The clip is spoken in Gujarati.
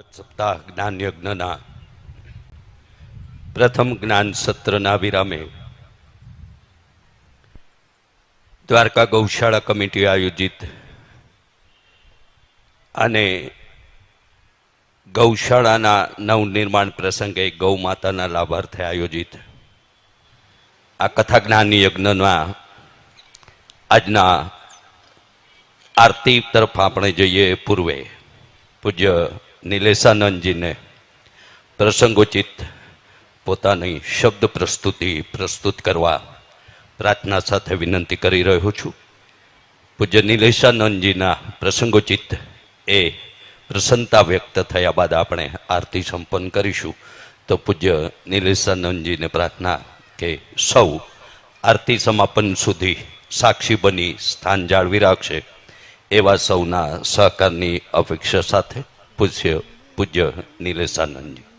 સપ્તાહ જ્ઞાન યજ્ઞના પ્રથમ જ્ઞાન સત્રના વિરામે દ્વારકા ગૌશાળા કમિટી આયોજિત અને ગૌશાળાના નવનિર્માણ પ્રસંગે ગૌ માતાના લાભાર્થે આયોજિત આ કથા જ્ઞાન યજ્ઞના આજના આરતી તરફ આપણે જઈએ પૂર્વે. પૂજ્ય નિલેશાનંદજીને પ્રસંગોચિત પોતાની શબ્દ પ્રસ્તુતિ પ્રસ્તુત કરવા પ્રાર્થના સાથે વિનંતી કરી રહ્યો છું. પૂજ્ય નિલેશાનંદજીના પ્રસંગોચિત એ પ્રસન્નતા વ્યક્ત થયા બાદ આપણે આરતી સંપન્ન કરીશું. તો પૂજ્ય નિલેશાનંદજીને પ્રાર્થના કે સૌ આરતી સમાપન સુધી સાક્ષી બની સ્થાન જાળવી રાખશે એવા સૌના સહકારની અપેક્ષા સાથે પૂજ્ય પૂજ્ય નિલેશાનંદજી.